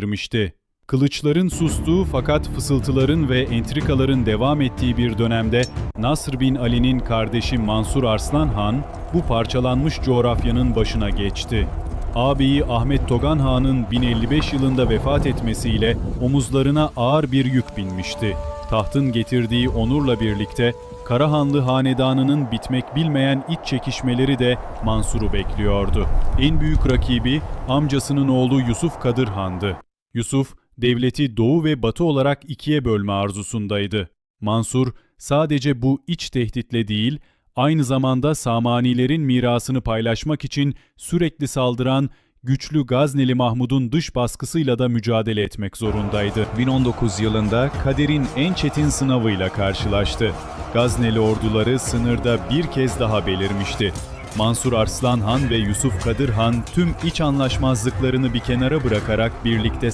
vermişti. Kılıçların sustuğu fakat fısıltıların ve entrikaların devam ettiği bir dönemde Nasr bin Ali'nin kardeşi Mansur Arslan Han bu parçalanmış coğrafyanın başına geçti. Ağabeyi Ahmet Togan Han'ın 1055 yılında vefat etmesiyle omuzlarına ağır bir yük binmişti. Tahtın getirdiği onurla birlikte Karahanlı hanedanının bitmek bilmeyen iç çekişmeleri de Mansur'u bekliyordu. En büyük rakibi amcasının oğlu Yusuf Kadır Han'dı. Yusuf, devleti doğu ve batı olarak ikiye bölme arzusundaydı. Mansur, sadece bu iç tehditle değil, aynı zamanda Samanilerin mirasını paylaşmak için sürekli saldıran güçlü Gazneli Mahmud'un dış baskısıyla da mücadele etmek zorundaydı. 1019 yılında kaderin en çetin sınavıyla karşılaştı. Gazneli orduları sınırda bir kez daha belirmişti. Mansur Arslan Han ve Yusuf Kadır Han tüm iç anlaşmazlıklarını bir kenara bırakarak birlikte